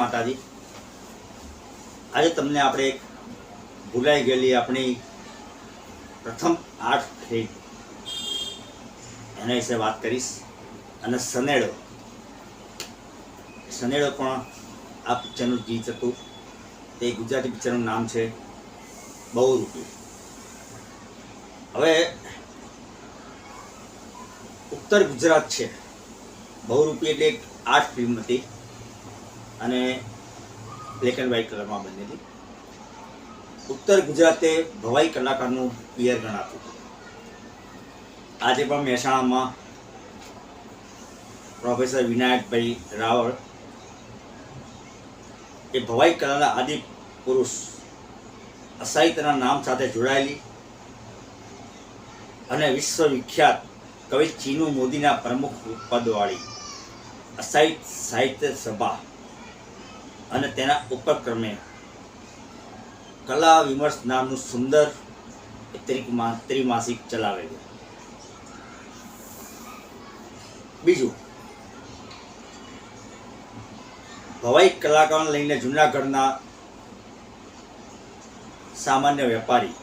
માતાજી. આજે તમને આપણે એક ભૂલાઈ ગયેલી આપણી પ્રથમ આઠ ફિલ્મ એના વિશે વાત કરીશ. અને સનેડો. સનેડો પણ આ પિક્ચરનું ગીત હતું. તે ગુજરાતી પિક્ચરનું નામ છે બહુરૂપી. હવે ઉત્તર ગુજરાત છે. બહુરૂપી એટલે એક આર્ટ ફિલ્મ હતી. અને બ્લેક એન્ડ વ્હાઇટ કલરમાં બનેલી. ઉત્તર ગુજરાતે ભવાઈ કલાકારનું પિયર ગણાતું આજે પણ મહેસાણામાં પ્રોફેસર વિનાયકભાઈ રાવળ એ ભવાઈ કલાના આદિ પુરુષ અસાહિત્યના નામ સાથે જોડાયેલી અને વિશ્વવિખ્યાત કવિ ચીનુ મોદીના પ્રમુખ પદવાળી અસાહિત સાહિત્ય સભા અને તેના ઉપક્રમે કલા વિમર્શ નામનું સુંદર ત્રિમાસિક ચલાવેલું બીજું, ભવાઈ કલાકારોને લઈને જૂનાગઢના સામાન્ય વેપારી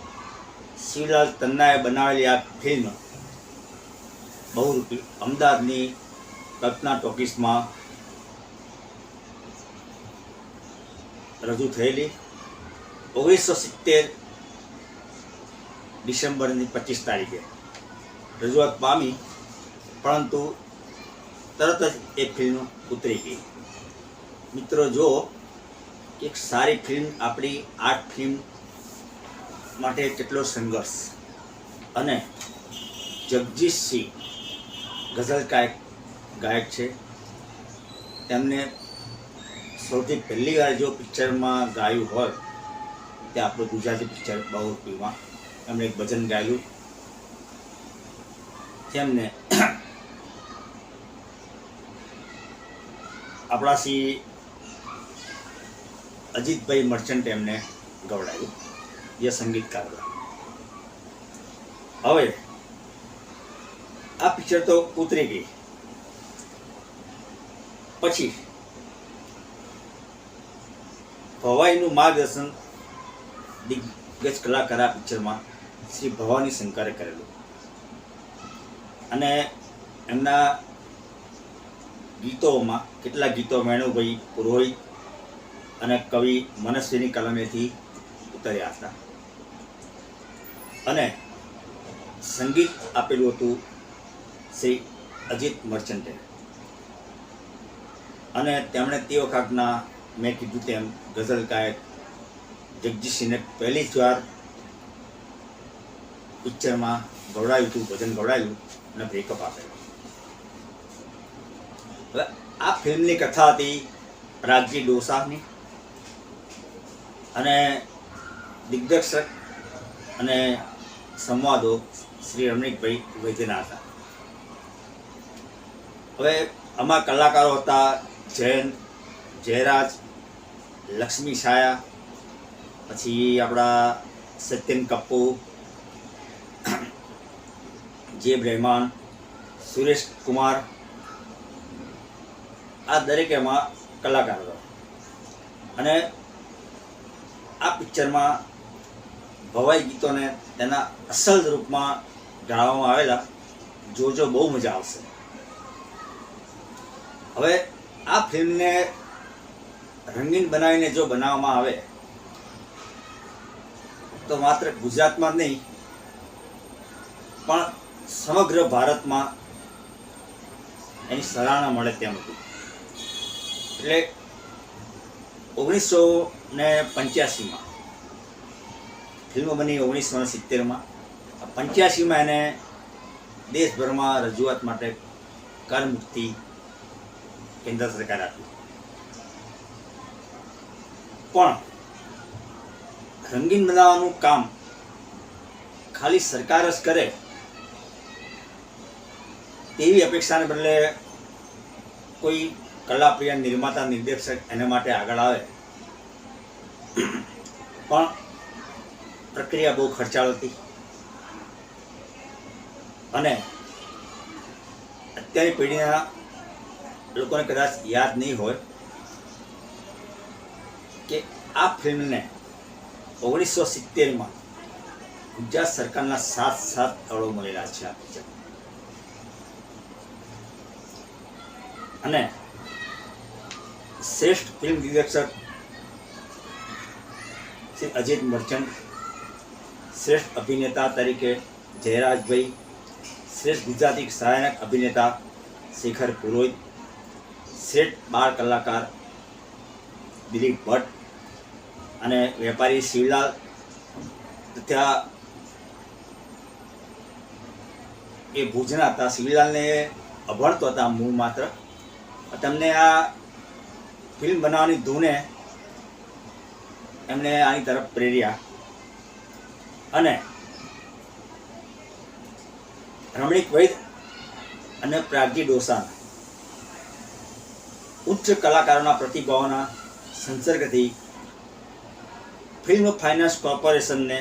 શિવલાલ તન્નાએ બનાવેલી આ ફિલ્મ બહુરૂપી અમદાવાદની કલ્પના ટોકીસમાં રજૂ થયેલી ઓગણીસો સિત્તેર ડિસેમ્બરની પચીસ તારીખે. રજૂઆત પામી, પરંતુ તરત જ એ ફિલ્મ ઉતરી ગઈ. મિત્રો, જો એક સારી ફિલ્મ આપણી આર્ટ ફિલ્મ માટે કેટલો સંઘર્ષ અને જગજીતસિંહ ગઝલ ગાયક ગાયક છે, તેમને સૌથી પહેલી વાર જો પિક્ચરમાં ગાયું હોય તે આપણું ગુજરાતી પિક્ચર બહુરૂપીમાં એમણે એક ભજન ગાયું. તેમને આપણા શ્રી અજીતભાઈ મર્ચન્ટ એમને ગવડાવ્યું જે સંગીતકાર હવે, આ પિક્ચર તો ઉતરી ગઈ. પછી ભવાઈનું માર્ગદર્શન દિગ્ગજ કલાકાર આ પિક્ચરમાં શ્રી ભવાની શંકરે કરેલું. અને એમના ગીતોમાં કેટલા ગીતો મેણુભાઈ પુરોહિત અને કવિ મનસ્વીની કલમેથી ઉતર્યા હતા. અને સંગીત આપેલું હતું શ્રી અજીત મર્ચન્ટે. અને તેમણે તે વખતના મેં કીધું તેમ ગઝલ ગાયક જગજીતસિંહને પહેલી જ વાર પિક્ચરમાં ગવડાવ્યું હતું, ભજન ગવડાવ્યું અને બ્રેકઅપ આપેલું હવે આ ફિલ્મની કથા હતી રાજજી ડોસાની અને દિગ્દર્શક અને સંવાદો શ્રી રમણીકભાઈ વૈદ્યના હતા. હવે આમાં કલાકારો હતા જૈન જયરાજ લક્ષ્મી છાયા, પછી આપણા સત્યન કપ્પુ જે રહેમાન, સુરેશ કુમાર, આ દરેક એમાં કલાકારો અને આ પિક્ચરમાં ભવાઈ ગીતોને તેના અસલ રૂપમાં ગણાવવામાં આવેલા જોજો બહુ મજા આવશે. હવે આ ફિલ્મને રંગીન બનાવીને જો બનાવવામાં આવે, તો માત્ર ગુજરાતમાં નહીં, પણ સમગ્ર ભારતમાં એની સરાહના મળે તેમ હતું એટલે ઓગણીસો ને પંચ્યાસીમાં, ફિલ્મ બની ઓગણીસો ને સિત્તેરમાં. પંચ્યાસીમાં એને દેશભરમાં રજૂઆત માટે કરમુક્તિ કેન્દ્ર સરકાર આપી. પણ રંગીન બનાવવાનું કામ ખાલી સરકાર જ કરે તેવી અપેક્ષાને બદલે કોઈ કલાપ્રિય નિર્માતા, નિર્દેશક એના માટે આગળ આવે. પણ પ્રક્રિયા બહુ ખર્ચાળ હતી અને અત્યારની પેઢીના લોકોને કદાચ યાદ નહીં હોય આ ફિલ્મને ઓગણીસો સિત્તેરમાં ગુજરાત સરકારના સાત સાત એવોર્ડો મળેલા છે આ પિક્ચર. અને શ્રેષ્ઠ ફિલ્મ દિગ્દર્શક શ્રી અજીત મર્ચન્ટ, શ્રેષ્ઠ અભિનેતા તરીકે જયરાજભાઈ, શ્રેષ્ઠ ગુજરાતી સહાયક અભિનેતા શેખર પુરોહિત, શ્રેષ્ઠ બાળ કલાકાર દિલીપ ભટ્ટ અને વેપારી શિવલાલ તથા એ ભુજના હતા. શિવલાલને અભણતો હતા મૂળ માત્ર. તમને આ ફિલ્મ બનાવવાની ધૂને એમને આની તરફ પ્રેર્યા. અને રમણીક વૈદ અને પ્રાગજી ડોસાન ઉચ્ચ કલાકારોના પ્રતિભાવોના સંસર્ગથી ફિલ્મ ફાઇનાન્સ કોર્પોરેશનને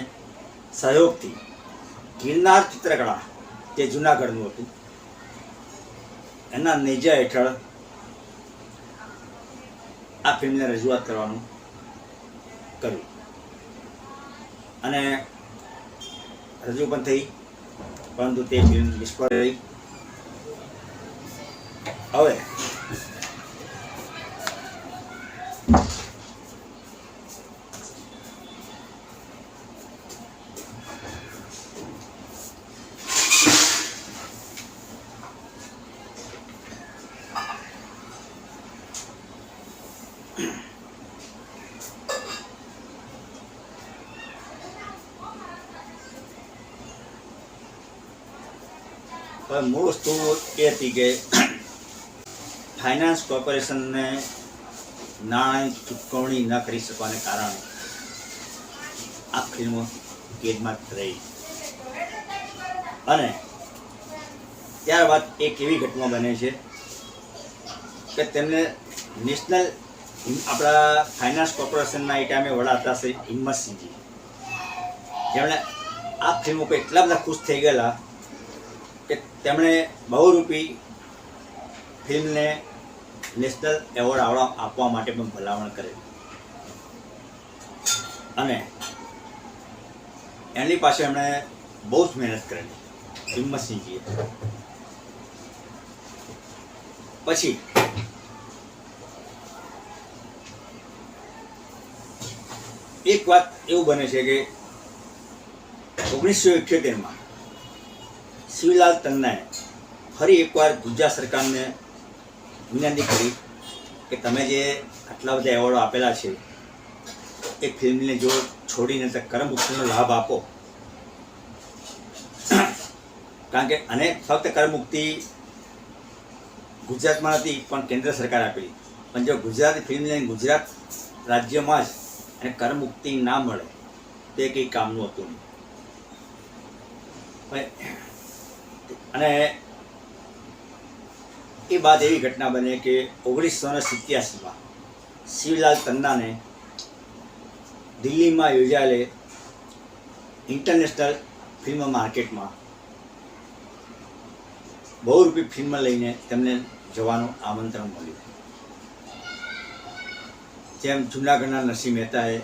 સહયોગથી ગિરનાર ચિત્રકળા, જે જુનાગઢનું હતું, એના નેજા હેઠળ આ ફિલ્મને રજૂઆત કરવાનું કર્યું. અને રજૂ પણ થઈ, પરંતુ તે ફિલ્મ નિષ્ફળ રહી. હવે મૂળ વસ્તુ એ હતી કે ફાઇનાન્સ કોર્પોરેશનને નાણાં ચૂકવણી ન કરી શકવાને કારણે આ ફિલ્મ કેદમાં રહી. અને ત્યારબાદ એક એવી ઘટના બને છે કે તેમને નેશનલ આપણા ફાઇનાન્સ કોર્પોરેશનના એ ટાઈમે વડા હતા શ્રી હિંમતસિંહજી. જેમણે આ ફિલ્મ ઉપર એટલા બધા ખુશ થઈ ગયેલા કે તેમણે બહુરૂપી ફિલ્મને નેશનલ એવોર્ડ આપવા માટે પણ ભલામણ કરેલી. અને એની પાસે એમણે બહુ જ મહેનત કરેલી હિંમતસિંહજીએ પછી એક વાત એવું બને છે કે ઓગણીસો ઇઠ્યોતેરમાં શિવલાલ તન્નાએ ફરી એકવાર ગુજરાત સરકારને વિનંતી કરી કે તમે જે આટલા બધા એવોર્ડો આપેલા છે, એ ફિલ્મને જો છોડીને તો કરમુક્તિનો લાભ આપો. કારણ કે અને ફક્ત કરમુક્તિ ગુજરાતમાં નથી, પણ કેન્દ્ર સરકાર આપેલી. પણ જો ગુજરાતી ફિલ્મને ગુજરાત રાજ્યમાં જ અને કરમુક્તિ ના મળે, તે કંઈ કામનું હતું નહીં. અને એ બાદ એવી ઘટના બને કે ઓગણીસો ને સિત્યાસીમાં શિવલાલ તન્નાને દિલ્હીમાં યોજાયેલે ઇન્ટરનેશનલ ફિલ્મ માર્કેટમાં બહુરૂપી ફિલ્મ લઈને તેમને જવાનું આમંત્રણ મળ્યું. જેમ જૂનાગઢના નરસિંહ મહેતાએ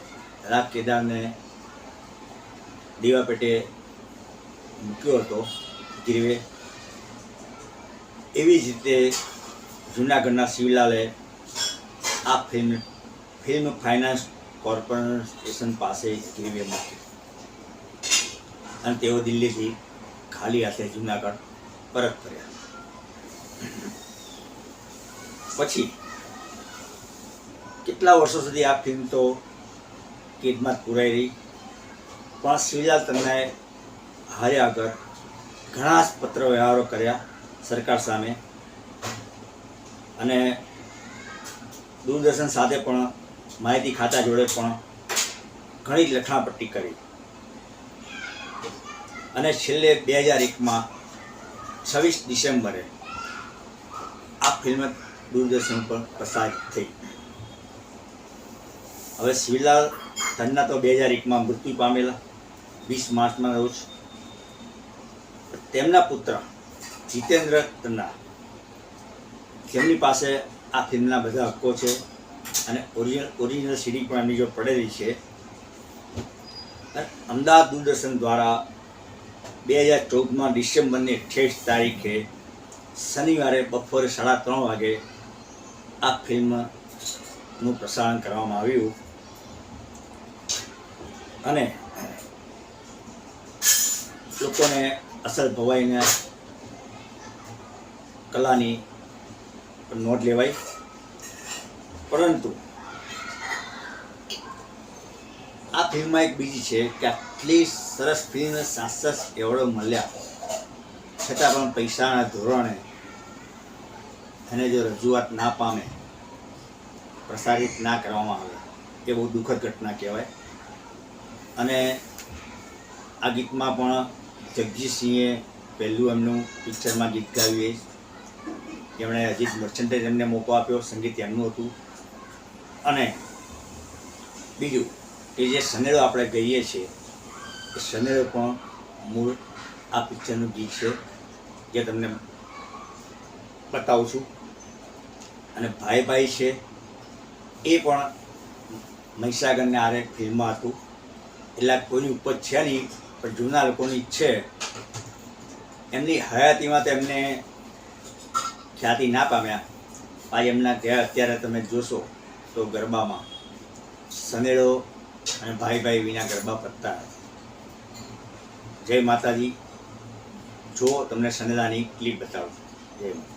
રાજ કેદારને દીવા પેટે મૂક્યો હતો, ગીરવે એવી જ રીતે જૂનાગઢના શિવલાલે આ ફિલ્મ ફિલ્મ ફાઇનાન્સ કોર્પોરેશન પાસે ગીરવે મૂકી. અને તેઓ દિલ્હીથી ખાલી હાથે જૂનાગઢ પરત ફર્યા. પછી, કેટલા વર્ષો સુધી આ ફિલ્મ તો કેદમાં પુરાઈ રહી? પણ શિવલાલ તન્નાએ હાર્યા આગળ ઘણા જ પત્ર વ્યવહારો કર્યા. સરકાર સામે. અને દૂરદર્શન સાથે પણ માહિતી ખાતા જોડે પણ ઘણી જ લખાણપટ્ટી કરી. અને છેલ્લે બે હજાર એકમાં છવ્વીસ ડિસેમ્બરે આ ફિલ્મ દૂરદર્શન પર પ્રસારિત થઈ. હવે શિવલાલ ધનના તો બે હજાર એકમાં મૃત્યુ પામેલા, વીસ માર્ચના રોજ તેમના પુત્ર જીતેન્દ્ર તન્ના જેમની પાસે આ ફિલ્મના બધા હક્કો છે અને ઓરિજિનલ ઓરિજિનલ સીડી પણ એમની જો પડેલી છે. અમદાવાદ દૂરદર્શન દ્વારા બે હજાર ચૌદમાં ડિસેમ્બરની અઠ્યાવીસ તારીખે શનિવારે બપોરે સાડા ત્રણ વાગે આ ફિલ્મનું પ્રસારણ કરવામાં આવ્યું. અને લોકોને અસલ ભવાઈને કલાની નોંધ લેવાય. પરંતુ આ ફિલ્મમાં એક બીજી છે કે આટલી સરસ ફિલ્મ સાસસ સાત એવોર્ડો મળ્યા. છતાં પણ પૈસાના ધોરણે એને જો રજૂઆત ના પામે, પ્રસારિત ના કરવામાં આવે, એ બહુ દુઃખદ ઘટના કહેવાય. અને આ ગીતમાં પણ જગજીતસિંહે પહેલું એમનું પિક્ચરમાં ગીત ગાયું એ એમણે અજીત મર્ચન્ટે એમને મોકો આપ્યો, સંગીત એમનું હતું. અને બીજું કે જે સનેડો આપણે ગઈએ છીએ, એ સનેડો પણ મૂળ આ પિક્ચરનું ગીત છે, જે તમને બતાવું છું. અને ભાઈ ભાઈ છે, એ પણ મહીસાગરને આરે ફિલ્મમાં હતું. એટલે કોઈની ઉપર છે નહીં, પણ જૂના લોકોની છે. એમની હયાતીમાં તો એમને ખ્યાતિ ના પામ્યા. આ એમના ત્યાં અત્યારે તમે જોશો તો ગરબામાં સનેડો અને ભાઈ ભાઈ વિના ગરબા પતતા જય માતાજી. જો તમને સનેડાની ક્લિપ બતાવું. જય માતા